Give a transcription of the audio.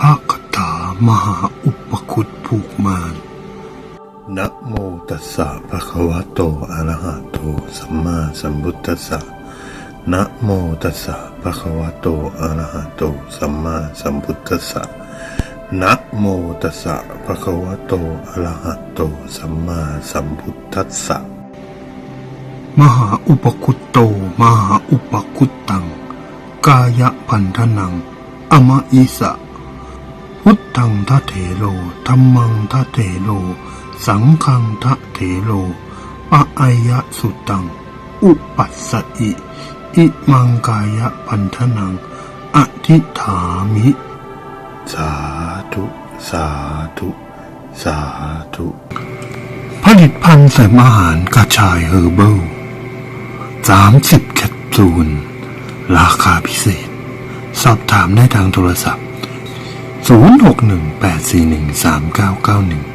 ภาคถามหาอุปคุตผูกมารนะโมตัสสะภะคะวะโตอะระหะโตสัมมาสัมพุทธัสสะนะโมตัสสะภะคะวะโตอะระหะโตสัมมาสัมพุทธัสสะนะโมตัสสะภะคะวะโตอะระหะโตสัมมาสัมพุทธัสสะมหาอุปคุตโตมหาอุปคุตตัง กายพันธนัง อมะอิสะ พุทธังทะเถโลธรรมังทะเถโล สังฆังทะเถโลปะอายะสุตัง อุปัสสอิ อิมังกายพันธนัง อธิฐามิ สาธุ สาธุ สาธุผลิตภัณฑ์เสริมอาหารกระชายเฮอร์เบิลสามสิบแคปซูล ราคาพิเศษ สอบถามได้ทางโทรศัพท์ 061 841 3991